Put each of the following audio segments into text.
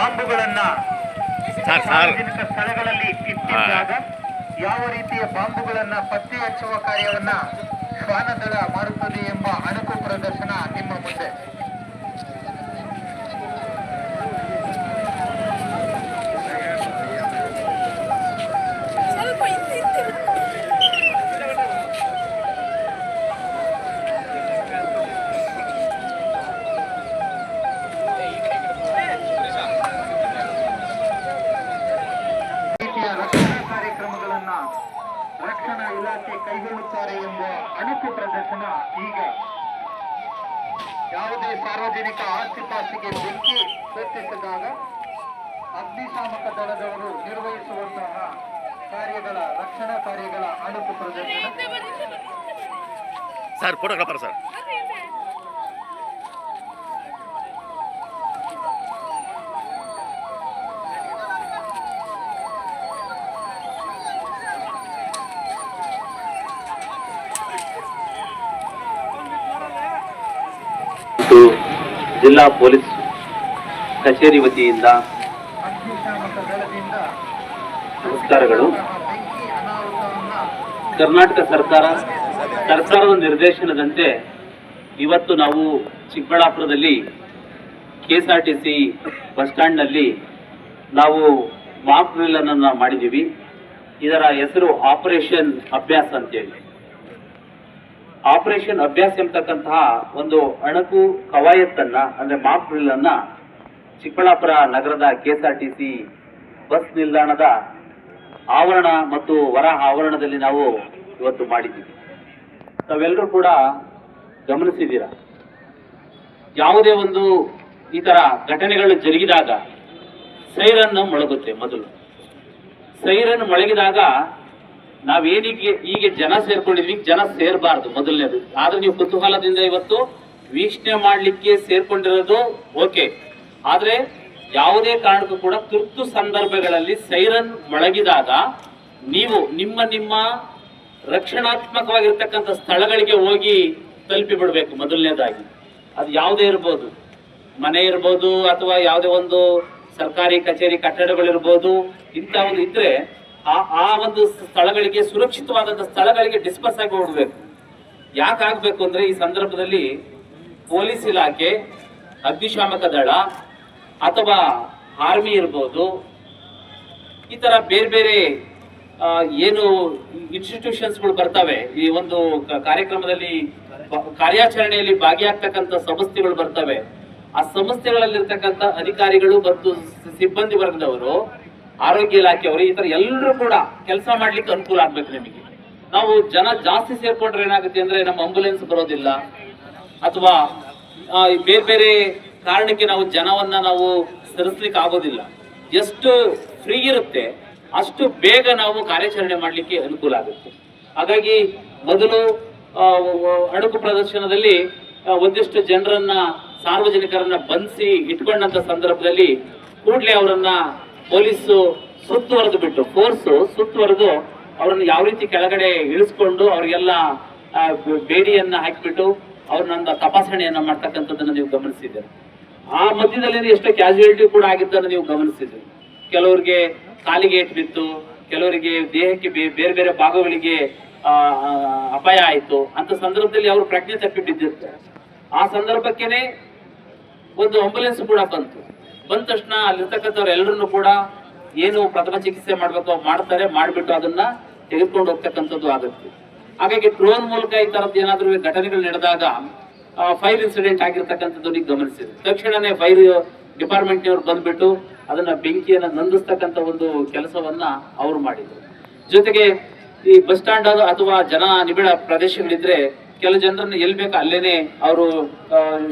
ಬಾಂಬುಗಳನ್ನ sir sir. ಸಾರ್ವಜನಿಕ ಸ್ಥಳಗಳಲ್ಲಿ ಇಟ್ಟಿದ್ದಾಗ ಯಾವ ರೀತಿಯ ಬಾಂಬುಗಳನ್ನ ಪತ್ತೆ ಹಚ್ಚುವ ಕಾರ್ಯವನ್ನ ಶ್ವಾನದಳ ಮಾಡುತ್ತದೆ ಎಂಬ ಅಣಕು ಪ್ರದರ್ಶನ ನಿಮ್ಮ ಮುಂದೆ ಸ್ವಲ್ಪ ಹಿಂದೆ ಹಿಂದೆ ರೀತಿಯ ರಕ್ಷಣಾ ಕಾರ್ಯಕ್ರಮಗಳನ್ನ ರಕ್ಷಣಾ ಇಲಾಖೆ ಕೈಗೊಳ್ಳುತ್ತಾರೆ ಎಂಬ ಅಣಕು ಪ್ರದರ್ಶನ ಈಗ ಯಾವುದೇ ಆಸ್ತಿ ಪಾಸ್ತಿಗೆ ಬೆಂಕಿ ಸೃಷ್ಟಿಸಿದಾಗ ಅಗ್ನಿಶಾಮಕ ದಳದವರು ನಿರ್ವಹಿಸುವಂತಹ ಕಾರ್ಯಗಳ ರಕ್ಷಣಾ ಕಾರ್ಯಗಳ ಅಣುಕು ಪ್ರದರ್ಶನ. Sir, photographer sir. ಜಿಲ್ಲಾ ಪೊಲೀಸ್ ಕಚೇರಿ ವತಿಯಿಂದ ನಮಸ್ಕಾರಗಳು. ಕರ್ನಾಟಕ ಸರ್ಕಾರ ಸರ್ಕಾರದ ನಿರ್ದೇಶನದಂತೆ ಇವತ್ತು ನಾವು ಚಿಕ್ಕಬಳ್ಳಾಪುರದಲ್ಲಿ ಕೆ ಬಸ್ ಸ್ಟ್ಯಾಂಡ್ನಲ್ಲಿ ನಾವು ಮಾಕ್ ಡ್ರಿಲ್ ಅನ್ನು ಮಾಡಿದ್ದೀವಿ. ಇದರ ಹೆಸರು ಆಪರೇಷನ್ ಅಭ್ಯಾಸ ಅಂತೇಳಿ. ಆಪರೇಷನ್ ಅಭ್ಯಾಸ ಎಂಬತಕ್ಕಂತಹ ಒಂದು ಅಣಕು ಕವಾಯತ್ತನ್ನ, ಅಂದ್ರೆ ಮಾಕ್ ಡ್ರಿಲ್ ಅನ್ನ ಚಿಕ್ಕಬಳ್ಳಾಪುರ ನಗರದ K S R T C bus ನಿಲ್ದಾಣದ ಆವರಣ ಮತ್ತು ವರ ಆವರಣದಲ್ಲಿ ನಾವು ಇವತ್ತು ಮಾಡಿದ್ದೀವಿ. ತಾವೆಲ್ಲರೂ ಕೂಡ ಗಮನಿಸಿದ್ದೀರಾ? ಯಾವುದೇ ಒಂದು ಈ ತರ ಘಟನೆಗಳು ಜರುಗಿದಾಗ ಸೈರನ್ ಮೊಳಗುತ್ತೆ ಮೊದಲು. ಸೈರನ್ ಮೊಳಗಿದಾಗ ನಾವೇನಿಗೆ ಈಗ ಜನ ಸೇರ್ಕೊಂಡಿದ್ವಿ, ಜನ ಸೇರ್ಬಾರ್ದು ಮೊದಲನೇದು. ಆದ್ರೆ ನೀವು ಕುತೂಹಲದಿಂದ ಇವತ್ತು ವೀಕ್ಷಣೆ ಮಾಡಲಿಕ್ಕೆ ಸೇರ್ಕೊಂಡಿರೋದು ಓಕೆ. ಆದ್ರೆ ಯಾವುದೇ ಕಾರಣಕ್ಕೂ ಕೂಡ ತುರ್ತು ಸಂದರ್ಭಗಳಲ್ಲಿ ಸೈರನ್ ಮೊಳಗಿದಾಗ ನೀವು ನಿಮ್ಮ ನಿಮ್ಮ ರಕ್ಷಣಾತ್ಮಕವಾಗಿರ್ತಕ್ಕಂಥ ಸ್ಥಳಗಳಿಗೆ ಹೋಗಿ ತಲುಪಿ ಬಿಡಬೇಕು ಮೊದಲನೇದಾಗಿ. ಅದು ಯಾವುದೇ ಇರ್ಬೋದು. ಮನೆ ಇರ್ಬೋದು ಅಥವಾ ಯಾವುದೇ ಒಂದು ಸರ್ಕಾರಿ ಕಚೇರಿ ಕಟ್ಟಡಗಳಿರ್ಬೋದು ಇಂಥ ಒಂದು ಇದ್ರೆ ಆ ಆ ಒಂದು ಸ್ಥಳಗಳಿಗೆ ಸುರಕ್ಷಿತವಾದಂಥ ಸ್ಥಳಗಳಿಗೆ ಡಿಸ್ಪರ್ಸ್ ಆಗಿ ಹೋಗ್ಬೇಕು. ಯಾಕಾಗಬೇಕು ಈ ಸಂದರ್ಭದಲ್ಲಿ ಪೊಲೀಸ್ ಇಲಾಖೆ, ಅಗ್ನಿಶಾಮಕ ದಳ ಅಥವಾ ಆರ್ಮಿ ಇರ್ಬೋದು, ಈ ತರ ಬೇರೆ ಬೇರೆ ಏನು ಇನ್ಸ್ಟಿಟ್ಯೂಷನ್ಸ್ಗಳು ಬರ್ತವೆ. ಈ ಒಂದು ಕಾರ್ಯಕ್ರಮದಲ್ಲಿ ಕಾರ್ಯಾಚರಣೆಯಲ್ಲಿ ಭಾಗಿಯಾಗ್ತಕ್ಕಂಥ ಸಂಸ್ಥೆಗಳು ಬರ್ತವೆ. ಆ ಸಂಸ್ಥೆಗಳಲ್ಲಿರ್ತಕ್ಕಂಥ ಅಧಿಕಾರಿಗಳು ಮತ್ತು ಸಿಬ್ಬಂದಿ ವರ್ಗದವರು ಆರೋಗ್ಯ ಇಲಾಖೆಯವರು ಈ ತರ ಎಲ್ಲರೂ ಕೂಡ ಕೆಲಸ ಮಾಡ್ಲಿಕ್ಕೆ ಅನುಕೂಲ ಆಗ್ಬೇಕು ನಿಮಗೆ. ನಾವು ಜನ ಜಾಸ್ತಿ ಸೇರ್ಕೊಂಡ್ರೆ ಏನಾಗುತ್ತೆ ಅಂದ್ರೆ ನಮ್ಮ ಆಂಬುಲೆನ್ಸ್ ಬರೋದಿಲ್ಲ. ಅಥವಾ ಬೇರೆ ಬೇರೆ ಕಾರಣಕ್ಕೆ ನಾವು ಜನವನ್ನ ನಾವು ಸರಿಸ್ಲಿಕ್ಕೆ ಆಗೋದಿಲ್ಲ. ಎಷ್ಟು ಫ್ರೀ ಇರುತ್ತೆ, ಅಷ್ಟು ಬೇಗ ನಾವು ಕಾರ್ಯಾಚರಣೆ ಮಾಡಲಿಕ್ಕೆ ಅನುಕೂಲ ಆಗುತ್ತೆ. ಹಾಗಾಗಿ ಮೊದಲು ಅಣುಕು ಪ್ರದರ್ಶನದಲ್ಲಿ ಒಂದಿಷ್ಟು ಜನರನ್ನ, ಸಾರ್ವಜನಿಕರನ್ನ ಬಂಧಿಸಿ ಇಟ್ಕೊಂಡಂತ ಸಂದರ್ಭದಲ್ಲಿ ಕೂಡಲೇ ಅವರನ್ನ ಪೊಲೀಸು ಸುತ್ತುವರೆದು ಬಿಟ್ಟು ಫೋರ್ಸು ಸುತ್ತುವರೆದು ಅವರನ್ನು ಯಾವ ರೀತಿ ಕೆಳಗಡೆ ಇಳಿಸ್ಕೊಂಡು ಅವರಿಗೆಲ್ಲ ಬೇಡಿಯನ್ನ ಹಾಕಿಬಿಟ್ಟು ಅವ್ರನ್ನ ತಪಾಸಣೆಯನ್ನ ಮಾಡ್ತಕ್ಕಂಥದ್ದನ್ನ ನೀವು ಗಮನಿಸಿದ್ದೀರಿ. ಆ ಮಧ್ಯದಲ್ಲಿ ಎಷ್ಟೋ ಕ್ಯಾಶುಯಾಲಿಟಿ ಕೂಡ ಆಗಿದ್ದನ್ನು ನೀವು ಗಮನಿಸಿದ್ರಿ ಕೆಲವರಿಗೆ ಕಾಲಿಗೆ ಏಟ್ ಬಿತ್ತು, ಕೆಲವರಿಗೆ ದೇಹಕ್ಕೆ ಬೇರೆ ಬೇರೆ ಭಾಗಗಳಿಗೆ ಅಪಾಯ ಆಯಿತು. ಅಂತ ಸಂದರ್ಭದಲ್ಲಿ ಅವರು ಪ್ರಜ್ಞೆ ತಪ್ಪಿ ಬಿದ್ದಿರ್ತಾರೆ. ಆ ಸಂದರ್ಭಕ್ಕೇನೆ ಒಂದು ಆಂಬುಲೆನ್ಸ್ ಕೂಡ ಬಂತು. ಬಂದ ತಕ್ಷಣ ಅಲ್ಲಿರ್ತಕ್ಕಂಥವ್ರು ಎಲ್ಲರನ್ನು ಕೂಡ ಏನು ಪ್ರಥಮ ಚಿಕಿತ್ಸೆ ಮಾಡ್ಬೇಕು ಮಾಡ್ತಾರೆ, ಮಾಡಿಬಿಟ್ಟು ಅದನ್ನ ತೆಗೆದುಕೊಂಡು ಹೋಗ್ತಕ್ಕಂಥದ್ದು ಆಗುತ್ತೆ. ಹಾಗಾಗಿ ಡ್ರೋನ್ ಮೂಲಕ ಈ ತರದ್ದು ಏನಾದರೂ ಘಟನೆಗಳು ನಡೆದಾಗ ಫೈರ್ ಇನ್ಸಿಡೆಂಟ್ ಆಗಿರ್ತಕ್ಕಂಥದ್ದು ನೀವು ಗಮನಿಸಿದೆ ತಕ್ಷಣನೇ ಫೈರ್ ಡಿಪಾರ್ಟ್ಮೆಂಟ್ನವ್ರು ಬಂದ್ಬಿಟ್ಟು ಅದನ್ನ ಬೆಂಕಿಯನ್ನು ನಂದಿಸ್ತಕ್ಕಂಥ ಒಂದು ಕೆಲಸವನ್ನ ಅವರು ಮಾಡಿದ್ರು. ಜೊತೆಗೆ ಈ ಬಸ್ ಸ್ಟ್ಯಾಂಡ್ ಅಥವಾ ಜನ ನಿಬಿಡ ಪ್ರದೇಶಗಳಿದ್ರೆ ಕೆಲವು ಜನರನ್ನ ಎಲ್ಲಿ ಬೇಕೋ ಅಲ್ಲೇನೆ ಅವರು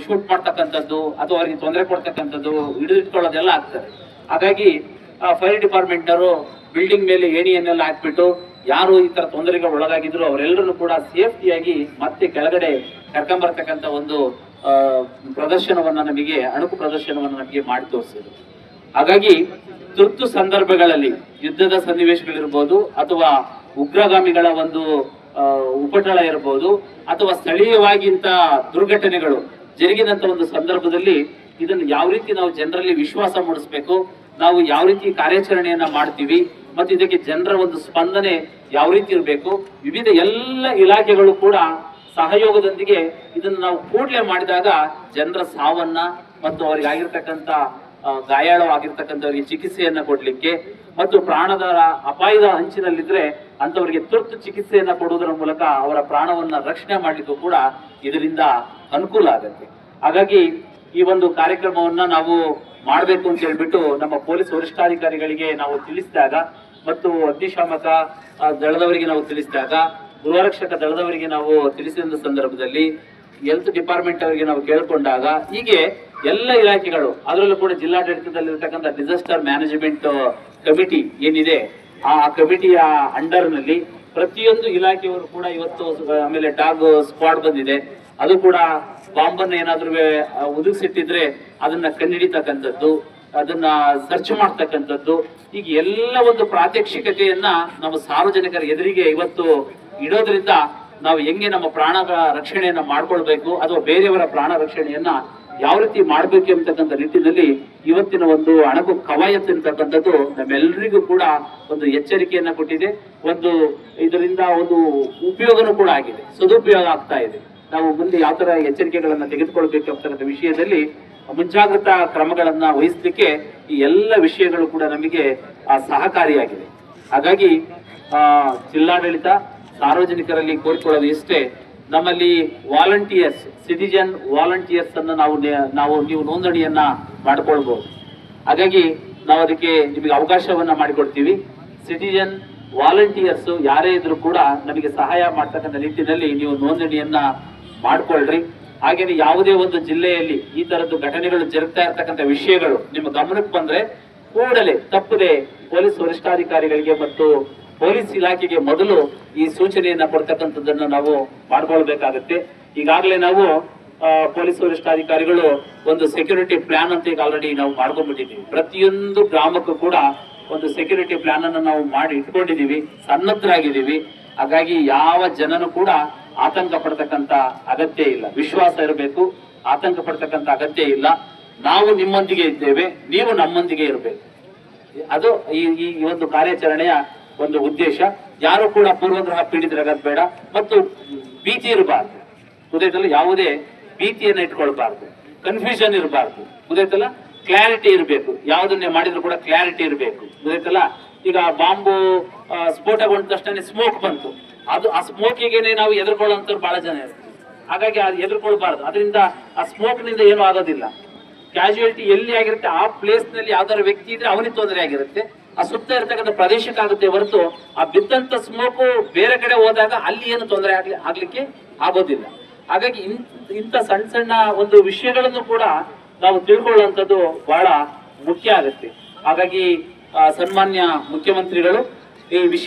ಶೂಟ್ ಮಾಡ್ತಕ್ಕಂಥದ್ದು ಅಥವಾ ಅವರಿಗೆ ತೊಂದರೆ ಕೊಡ್ತಕ್ಕಂಥದ್ದು ಹಿಡಿದಿಟ್ಕೊಳ್ಳೋದೆಲ್ಲ ಆಗ್ತದೆ. ಹಾಗಾಗಿ ಫೈರ್ ಡಿಪಾರ್ಟ್ಮೆಂಟ್ನವರು ಬಿಲ್ಡಿಂಗ್ ಮೇಲೆ ಏಣಿಯನ್ನೆಲ್ಲ ಹಾಕ್ಬಿಟ್ಟು ಯಾರು ಈ ತರ ತೊಂದರೆಗೆ ಒಳಗಾಗಿದ್ರು ಅವರೆಲ್ಲರೂ ಕೂಡ ಸೇಫ್ಟಿಯಾಗಿ ಮತ್ತೆ ಕೆಳಗಡೆ ಕರ್ಕೊಂಬರ್ತಕ್ಕಂಥ ಒಂದು ಪ್ರದರ್ಶನವನ್ನ ನಮಗೆ, ಅಣುಕು ಪ್ರದರ್ಶನವನ್ನ ನಮಗೆ ಮಾಡಿ ತೋರಿಸಿದ್ರು. ಹಾಗಾಗಿ, ತುರ್ತು ಸಂದರ್ಭಗಳಲ್ಲಿ, ಯುದ್ಧದ ಸನ್ನಿವೇಶಗಳಿರ್ಬೋದು ಅಥವಾ ಉಗ್ರಗಾಮಿಗಳ ಒಂದು ಉಪಟಳ ಇರಬಹುದು ಅಥವಾ ಸ್ಥಳೀಯವಾಗಿ ಇಂಥ ದುರ್ಘಟನೆಗಳು ಜರುಗಿದಂತ ಒಂದು ಸಂದರ್ಭದಲ್ಲಿ ಇದನ್ನು ಯಾವ ರೀತಿ ನಾವು ಜನರಲ್ಲಿ ವಿಶ್ವಾಸ ಮೂಡಿಸ್ಬೇಕು ನಾವು ಯಾವ ರೀತಿ ಕಾರ್ಯಾಚರಣೆಯನ್ನ ಮಾಡ್ತೀವಿ ಮತ್ತು ಇದಕ್ಕೆ ಜನರ ಒಂದು ಸ್ಪಂದನೆ ಯಾವ ರೀತಿ ಇರಬೇಕು ವಿವಿಧ ಎಲ್ಲ ಇಲಾಖೆಗಳು ಕೂಡ ಸಹಯೋಗದೊಂದಿಗೆ ಇದನ್ನು ನಾವು ಕೂಡಲೇ ಮಾಡಿದಾಗ ಜನರ ಸಾವನ್ನ ಮತ್ತು ಅವರಿಗೆ ಆಗಿರ್ತಕ್ಕಂಥ ಆ, ಗಾಯಾಳವಾಗಿರ್ತಕ್ಕಂಥವರಿಗೆ ಚಿಕಿತ್ಸೆಯನ್ನ ಕೊಡ್ಲಿಕ್ಕೆ ಮತ್ತು ಪ್ರಾಣದ ಅಪಾಯದ ಅಂಚಿನಲ್ಲಿದ್ರೆ ಅಂತವರಿಗೆ ತುರ್ತು ಚಿಕಿತ್ಸೆಯನ್ನ ಕೊಡುವುದರ ಮೂಲಕ ಅವರ ಪ್ರಾಣವನ್ನ ರಕ್ಷಣೆ ಮಾಡಲಿಕ್ಕೂ ಕೂಡ ಇದರಿಂದ ಅನುಕೂಲ ಆಗುತ್ತೆ. ಹಾಗಾಗಿ ಈ ಒಂದು ಕಾರ್ಯಕ್ರಮವನ್ನ ನಾವು ಮಾಡಬೇಕು ಅಂತ ಹೇಳ್ಬಿಟ್ಟು ನಮ್ಮ ಪೊಲೀಸ್ ವರಿಷ್ಠಾಧಿಕಾರಿಗಳಿಗೆ ನಾವು ತಿಳಿಸಿದಾಗ ಮತ್ತು ಅಗ್ನಿಶಾಮಕ ದಳದವರಿಗೆ ನಾವು ತಿಳಿಸಿದಾಗ, ಗೃಹರಕ್ಷಕ ದಳದವರಿಗೆ ನಾವು ತಿಳಿಸಿದ ಸಂದರ್ಭದಲ್ಲಿ ಹೆಲ್ತ್ ಡಿಪಾರ್ಟ್ಮೆಂಟ್ ಅವರಿಗೆ ನಾವು ಕೇಳಿಕೊಂಡಾಗ ಹೀಗೆ ಎಲ್ಲ ಇಲಾಖೆಗಳು, ಅದರಲ್ಲೂ ಕೂಡ ಜಿಲ್ಲಾಡಳಿತದಲ್ಲಿರ್ತಕ್ಕಂಥ ಡಿಸಾಸ್ಟರ್ ಮ್ಯಾನೇಜ್ಮೆಂಟ್ ಕಮಿಟಿ ಏನಿದೆ, ಆ ಕಮಿಟಿಯ ಅಂಡರ್ನಲ್ಲಿ ಪ್ರತಿಯೊಂದು ಇಲಾಖೆಯವರು ಕೂಡ ಇವತ್ತು, ಆಮೇಲೆ ಡಾಗ್ ಸ್ಕ್ವಾಡ್ ಬಂದಿದೆ. ಅದು ಕೂಡ ಬಾಂಬನ್ನ ಏನಾದ್ರೂ ಒದಗಿಸಿಟ್ಟಿದ್ರೆ ಅದನ್ನ ಕಣ್ಣಿಡಿತಕ್ಕಂಥದ್ದು, ಅದನ್ನ ಸರ್ಚ್ ಮಾಡ್ತಕ್ಕಂಥದ್ದು, ಈಗ ಎಲ್ಲ ಒಂದು ಪ್ರಾತ್ಯಕ್ಷಿಕತೆಯನ್ನ ನಮ್ಮ ಸಾರ್ವಜನಿಕರ ಎದುರಿಗೆ ಇವತ್ತು ಇಡೋದ್ರಿಂದ ನಾವು ಹೆಂಗೆ ನಮ್ಮ ಪ್ರಾಣ ರಕ್ಷಣೆಯನ್ನ ಮಾಡ್ಕೊಳ್ಬೇಕು, ಅಥವಾ ಬೇರೆಯವರ ಪ್ರಾಣ ರಕ್ಷಣೆಯನ್ನ ಯಾವ ರೀತಿ ಮಾಡಬೇಕು ಎಂಬತಕ್ಕಂಥ ನಿಟ್ಟಿನಲ್ಲಿ ಇವತ್ತಿನ ಒಂದು ಅಣಕು ಕವಾಯತ್ ಎಂತಕ್ಕಂಥದ್ದು ನಮ್ಮೆಲ್ಲರಿಗೂ ಕೂಡ ಒಂದು ಎಚ್ಚರಿಕೆಯನ್ನ ಕೊಟ್ಟಿದೆ. ಒಂದು ಇದರಿಂದ ಒಂದು ಉಪಯೋಗನೂ ಕೂಡ ಆಗಿದೆ. ಸದುಪಯೋಗ ಆಗ್ತಾ ಇದೆ. ನಾವು ಮುಂದೆ ಯಾವ ತರ ಎಚ್ಚರಿಕೆಗಳನ್ನ ತೆಗೆದುಕೊಳ್ಬೇಕು ಅಂತಕ್ಕಂಥ ವಿಷಯದಲ್ಲಿ ಮುಂಜಾಗ್ರತಾ ಕ್ರಮಗಳನ್ನ ವಹಿಸಲಿಕ್ಕೆ ಈ ಎಲ್ಲ ವಿಷಯಗಳು ಕೂಡ ನಮಗೆ ಸಹಕಾರಿಯಾಗಿದೆ. ಹಾಗಾಗಿ ಜಿಲ್ಲಾಡಳಿತ ಸಾರ್ವಜನಿಕರಲ್ಲಿ ಕೋರಿಕೊಳ್ಳೋದು ಇಷ್ಟೇ. ನಮ್ಮಲ್ಲಿ ವಾಲಂಟಿಯರ್ಸ್ ಸಿಟಿಜನ್ ವಾಲಂಟಿಯರ್ಸ್ ಅನ್ನು ನಾವು ನಾವು ನೀವು ನೋಂದಣಿಯನ್ನ ಮಾಡಿಕೊಳ್ಬಹುದು ಹಾಗಾಗಿ ನಾವು ಅದಕ್ಕೆ ನಿಮಗೆ ಅವಕಾಶವನ್ನ ಮಾಡಿಕೊಡ್ತೀವಿ. ಸಿಟಿಜನ್ ವಾಲಂಟಿಯರ್ಸ್ ಯಾರೇ ಇದ್ರು ಕೂಡ ನಮಗೆ ಸಹಾಯ ಮಾಡ್ತಕ್ಕಂಥ ನಿಟ್ಟಿನಲ್ಲಿ ನೀವು ನೋಂದಣಿಯನ್ನ ಮಾಡಿಕೊಳ್ಳ್ರಿ ಹಾಗೇನೆ ಯಾವುದೇ ಒಂದು ಜಿಲ್ಲೆಯಲ್ಲಿ ಈ ತರದ್ದು ಘಟನೆಗಳು ಜರುಗ್ತಾ ಇರ್ತಕ್ಕಂಥ ವಿಷಯಗಳು ನಿಮ್ಮ ಗಮನಕ್ಕೆ ಬಂದ್ರೆ ಕೂಡಲೇ ತಪ್ಪದೆ ಪೊಲೀಸ್ ವರಿಷ್ಠಾಧಿಕಾರಿಗಳಿಗೆ ಮತ್ತು ಪೊಲೀಸ್ ಇಲಾಖೆಗೆ ಮೊದಲು ಈ ಸೂಚನೆಯನ್ನ ಕೊಡ್ತಕ್ಕಂಥದ್ದನ್ನು ನಾವು ಮಾಡ್ಕೊಳ್ಬೇಕಾಗತ್ತೆ. ಈಗಾಗಲೇ ನಾವು ಪೊಲೀಸ್ ವರಿಷ್ಠಾಧಿಕಾರಿಗಳು ಒಂದು ಸೆಕ್ಯೂರಿಟಿ ಪ್ಲಾನ್ ಅಂತ ಈಗ ಆಲ್ರೆಡಿ ನಾವು ಮಾಡ್ಕೊಂಡ್ಬಿಟ್ಟಿದ್ದೀವಿ. ಪ್ರತಿಯೊಂದು ಗ್ರಾಮಕ್ಕೂ ಕೂಡ ಒಂದು ಸೆಕ್ಯೂರಿಟಿ ಪ್ಲಾನ್ ಅನ್ನು ನಾವು ಮಾಡಿ ಇಟ್ಕೊಂಡಿದ್ದೀವಿ. ಸನ್ನದ್ಧರಾಗಿದ್ದೀವಿ. ಹಾಗಾಗಿ ಯಾವ ಜನನು ಕೂಡ ಆತಂಕ ಪಡ್ತಕ್ಕಂತ ಅಗತ್ಯ ಇಲ್ಲ. ವಿಶ್ವಾಸ ಇರಬೇಕು. ಆತಂಕ ಪಡ್ತಕ್ಕಂತ ಅಗತ್ಯ ಇಲ್ಲ. ನಾವು ನಿಮ್ಮೊಂದಿಗೆ ಇದ್ದೇವೆ. ನೀವು ನಮ್ಮೊಂದಿಗೆ ಇರಬೇಕು. ಅದು ಈ ಈ ಒಂದು ಕಾರ್ಯಾಚರಣೆಯ ಒಂದು ಉದ್ದೇಶ. ಯಾರು ಕೂಡ ಪೂರ್ವಗ್ರಹ ಪೀಡಿತರಾಗದ್ ಬೇಡ. ಮತ್ತು ಭೀತಿ ಇರಬಾರ್ದು. ಗೊತ್ತಾಯ್ತಲ್ಲ ಯಾವುದೇ ಭೀತಿಯನ್ನು ಇಟ್ಕೊಳ್ಬಾರ್ದು. ಕನ್ಫ್ಯೂಷನ್ ಇರಬಾರ್ದು. ಗೊತ್ತಾಯ್ತಲ್ಲ ಕ್ಲಾರಿಟಿ ಇರಬೇಕು. ಯಾವುದನ್ನೇ ಮಾಡಿದ್ರು ಕೂಡ ಕ್ಲಾರಿಟಿ ಇರಬೇಕು. ಗೊತ್ತಾಯ್ತಲ್ಲ ಈಗ ಬಾಂಬು ಸ್ಫೋಟಗೊಂಡ ತಕ್ಷಣ ಸ್ಮೋಕ್ ಬಂತು. ಅದು ಆ ಸ್ಮೋಕಿಗೆ ನಾವು ಎದುರ್ಕೊಳ್ಳೋಂಥವ್ರು ಬಹಳ ಜನ ಇರ್ತಾರೆ. ಹಾಗಾಗಿ ಅದು ಎದುರ್ಕೊಳ್ಬಾರ್ದು. ಅದರಿಂದ ಆ ಸ್ಮೋಕ್ನಿಂದ ಏನೂ ಆಗೋದಿಲ್ಲ. ಕ್ಯಾಶುಯಾಲಿಟಿ ಎಲ್ಲಿ ಆಗಿರುತ್ತೆ? ಆ ಪ್ಲೇಸ್ನಲ್ಲಿ ಯಾವ್ದಾದ್ರು ವ್ಯಕ್ತಿ ಇದ್ರೆ ಅವನಿಗೆ ತೊಂದರೆ ಆಗಿರುತ್ತೆ. ಆ ಸುತ್ತ ಇರತಕ್ಕಂಥ ಪ್ರದೇಶಕ್ಕಾಗುತ್ತೆ ಹೊರತು ಆ ಬಿದ್ದಂತ ಸ್ಮೋಕು ಬೇರೆ ಕಡೆ ಹೋದಾಗ ಅಲ್ಲಿ ಏನು ತೊಂದರೆ ಆಗ್ಲಿ ಆಗ್ಲಿಕ್ಕೆ ಆಗೋದಿಲ್ಲ. ಹಾಗಾಗಿ ಇಂಥ ಸಣ್ಣ ಸಣ್ಣ ಒಂದು ವಿಷಯಗಳನ್ನು ಕೂಡ ನಾವು ತಿಳ್ಕೊಳ್ಳುವಂಥದ್ದು ಬಹಳ ಮುಖ್ಯ ಆಗುತ್ತೆ. ಹಾಗಾಗಿ ಸನ್ಮಾನ್ಯ ಮುಖ್ಯಮಂತ್ರಿಗಳು ಈ ವಿಷಯ